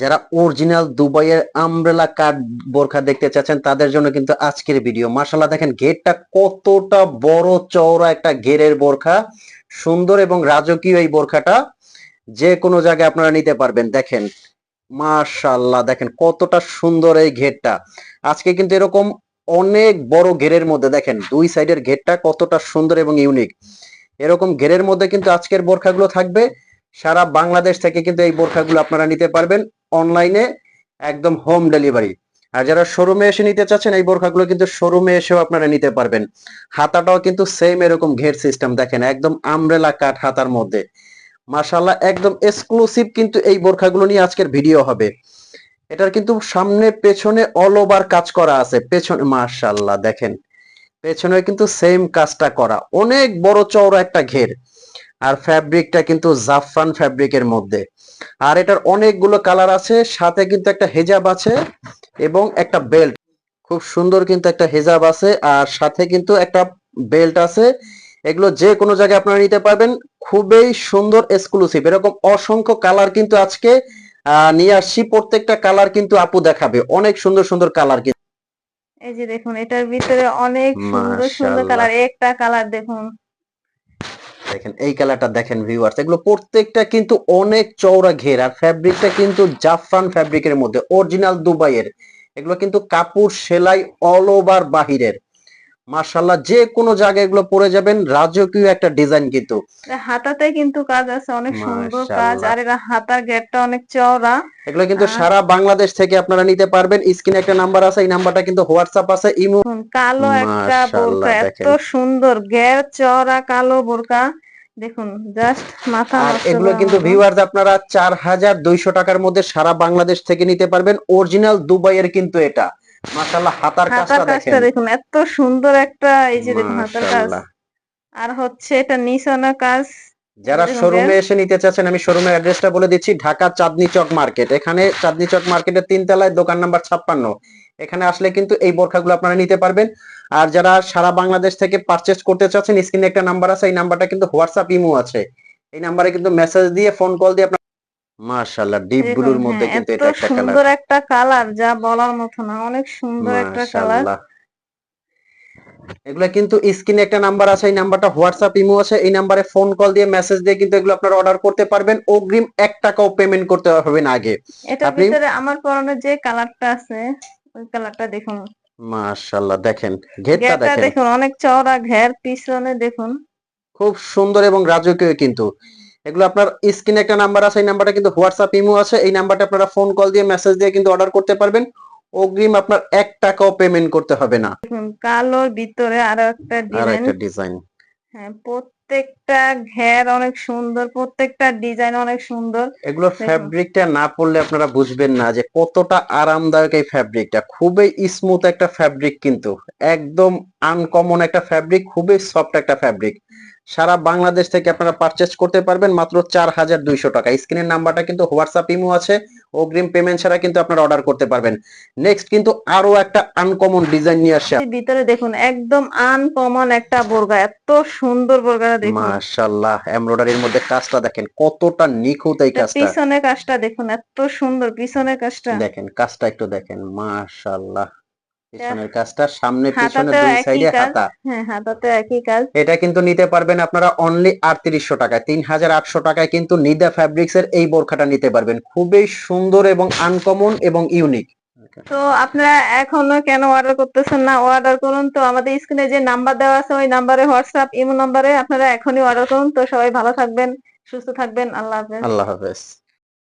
যারা অরিজিনাল দুবাইয়ের আমব্রেলা কাট বোরখা দেখতে চাচ্ছেন, তাদের জন্য কিন্তু আজকের ভিডিও মাশাল্লাহ দেখেন ঘেরটা কতটা বড় চওড়া একটা ঘেরের বোরখা। সুন্দর এবং রাজকীয় এই বোরখাটা যে কোনো জায়গায় আপনারা নিতে পারবেন। দেখেন মাশাল্লাহ দেখেন কতটা সুন্দর এই ঘেরটা। আজকে কিন্তু এরকম অনেক বড় ঘেরের মধ্যে, দেখেন দুই সাইডের ঘেরটা কতটা সুন্দর এবং ইউনিক এরকম ঘেরের মধ্যে কিন্তু আজকের বোরখাগুলো থাকবে। সারা বাংলাদেশ থেকে কিন্তু এই বোরখাগুলো আপনারা নিতে পারবেন। অনলাইনে একদম হোম ডেলিভারি আর যারা শোরুমে এসে নিতে চাচ্ছেন, এই বোরখাগুলো কিন্তু শোরুমে এসেও আপনারা নিতে পারবেন। হাতাটাও কিন্তু সেম এরকম ঘের সিস্টেম দেখেন, একদম আমব্রেলা কাট হাতার মধ্যে। মাশাল্লাহ একদম এক্সক্লুসিভ কিন্তু এই বোরখাগুলো নিয়ে আজকের ভিডিও হবে। এটার কিন্তু সামনে, পেছনে অল ওভার কাজ করা আছে। পেছনে মাশাল্লাহ দেখেন। পেছনে কিন্তু সেম কাজটা করা। অনেক বড় চওড়া একটা ঘের। আর ফ্যাব্রিকটা কিন্তু জাফরান ফ্যাব্রিকের মধ্যে। আর এটার অনেকগুলো কালার আছে সাথে কিন্তু একটা হেজাব আছে এবং একটা বেল্ট খুব সুন্দর কিন্তু একটা হেজাব আছে আর সাথে কিন্তু একটা বেল্ট আছে। এগুলো যে কোনো জায়গায় আপনারা নিতে পারবেন। খুবই সুন্দর এক্সক্লুসিভ এরকম অসংখ্য কালার কিন্তু আজকে আহ, নিয়ে আসছি। প্রত্যেকটা কালার কিন্তু আপু দেখাবে। অনেক সুন্দর সুন্দর কালার কিন্তু। এই যে দেখুন এটার ভিতরে অনেক সুন্দর সুন্দর কালার একটা কালার দেখুন। দেখেন এই কালারটা দেখেন ভিউয়ার্স এগুলো প্রত্যেকটা কিন্তু অনেক চওড়া ঘের আর ফ্যাব্রিকটা কিন্তু জাফরান ফ্যাব্রিকের মধ্যে অরিজিনাল দুবাইয়ের। এগুলো কিন্তু কাপড় সেলাই অল ওভার বাহিরের। মাশাল্লাহ যে কোনো জায়গায় এগুলো পরে যাবেন রাজকীয় একটা ডিজাইন কিন্তু। হাতাতে কিন্তু কাজ আছে অনেক সুন্দর কাজ আর এটা হাতার গেটটা অনেক চওড়া। এগুলো কিন্তু সারা বাংলাদেশ থেকে আপনারা নিতে পারবেন স্ক্রিনে একটা নাম্বার আছে এই নাম্বারটা কিন্তু হোয়াটসঅ্যাপ আছে ইমো কালো একটা বোরকা এত সুন্দর ঘের চওড়া কালো বোরকা। দেখুন জাস্ট মাথা আর এগুলো কিন্তু। ভিউয়ার্স আপনারা চার হাজার দুইশো টাকার মধ্যে সারা বাংলাদেশ থেকে নিতে পারবেন। অরিজিনাল দুবাইয়ের কিন্তু এটা। মাশাল্লাহ হাতার হাতার কাজটা দেখেন। দেখুন এত সুন্দর একটা এই যে দেখুন হাতার কাজ। আর হচ্ছে এটা নিশানা কাজ। যারা শোরুমে এসে নিতে চাচ্ছেন আমি শোরুমের অ্যাড্রেসটা বলে দিচ্ছি ঢাকা চাঁদনি চক মার্কেট এখানে চাঁদনি চক মার্কেটের তিন তলায় দোকান নাম্বার ছাপ্পান্ন। এখানে আসলে কিন্তু এই বোরখাগুলো আপনারা নিতে পারবেন। আর যারা সারা বাংলাদেশ থেকে পারচেস করতে চাচ্ছেন স্ক্রিনে একটা নাম্বার আছে এই নাম্বারটা কিন্তু হোয়াটসঅ্যাপ ইমো আছে। এই নাম্বারে কিন্তু মেসেজ দিয়ে ফোন কল দিয়ে আপনার মাশাআল্লাহ ডিপ ব্লুর মধ্যে হ্যাঁ, কিন্তু এটা একটা কালার সুন্দর একটা কালার যা বলার মতো না অনেক সুন্দর একটা কালার এগুলা কিন্তু স্ক্রিনে একটা নাম্বার আছে এই নাম্বারটা হোয়াটসঅ্যাপ ইমো আছে এই নাম্বারে ফোন কল দিয়ে মেসেজ দিয়ে কিন্তু এগুলো আপনারা অর্ডার করতে পারবেন। অগ্রিম এক টাকাও পেমেন্ট করতে হবে না আগে। এটার আপনি- ভিতরে আমার পরনে যে কালারটা আছে ওই কালারটা দেখুন। মাশাআল্লাহ দেখেন ঘেরটা দেখেন। দেখুন অনেক চওড়া ঘের পিছনে দেখুন। খুব সুন্দর এবং রাজকীয় কিন্তু। এগুলো আপনার স্ক্রিনে একটা নাম্বার আছে এই নাম্বারটা কিন্তু হোয়াটসঅ্যাপ ইমো আছে। এই নাম্বারটা আপনারা ফোন কল দিয়ে মেসেজ দিয়ে কিন্তু অর্ডার করতে পারবেন। অগ্রিম আপনার এক টাকাও পেমেন্ট করতে হবে না। কালোর ভিতরে আরও আর একটা ডিজাইন হ্যাঁ প্রত্যেকটা ঘের অনেক সুন্দর প্রত্যেকটা ডিজাইন অনেক সুন্দর। এগুলো। ফ্যাব্রিকটা না পড়লে আপনারা বুঝবেন না যে কতটা আরামদায়ক এই ফ্যাব্রিকটা খুবই স্মুথ একটা ফ্যাব্রিক কিন্তু। একদম আনকমন একটা ফ্যাব্রিক খুবই সফট একটা ফ্যাব্রিক সারা বাংলাদেশ থেকে আপনারা পারচেস করতে পারবেন মাত্র চার হাজার দুইশো টাকা। স্ক্রিনের নাম্বারটা কিন্তু হোয়াটসঅ্যাপ ইমো আছে। অগ্রিম পেমেন্ট ছাড়া কিন্তু আপনারা অর্ডার করতে পারবেন। নেক্সট কিন্তু আরও একটা আনকমন ডিজাইন নিয়ে আসছে। ভিতরে দেখুন একদম আনকমন একটা বোরগা এত সুন্দর বোরগাটা দেখুন। মাশাআল্লাহ এমব্রয়ডারির মধ্যে কাজটা দেখেন কতটা নিখুঁত এই কাজটা। পিছনে কাজটা দেখুন এত সুন্দর পিছনে কাজটা। দেখেন কাজটা একটু দেখেন মাশাল্লাহ পিছনের কাজটা সামনে পিছনে দুই সাইডে হাতা। হ্যাঁ হাতাতে একই কাজ। এটা কিন্তু নিতে পারবেন আপনারা অনলি আটত্রিশশো টাকায়। তিন হাজার আটশো টাকায় কিন্তু নিদা ফ্যাব্রিক্স এর এই বোরখাটা নিতে পারবেন। খুবই সুন্দর এবং আনকমন এবং ইউনিক তো আপনারা এখনও কেন অর্ডার করতেছেন না? অর্ডার করুন তো। আমাদের স্ক্রিনে যে নাম্বার দেওয়া আছে ওই নাম্বারে হোয়াটসঅ্যাপ ইমো নাম্বারে আপনারা এখনই অর্ডার করুন। তো সবাই ভালো থাকবেন সুস্থ থাকবেন। আল্লাহ হাফেজ। আল্লাহ হাফেজ।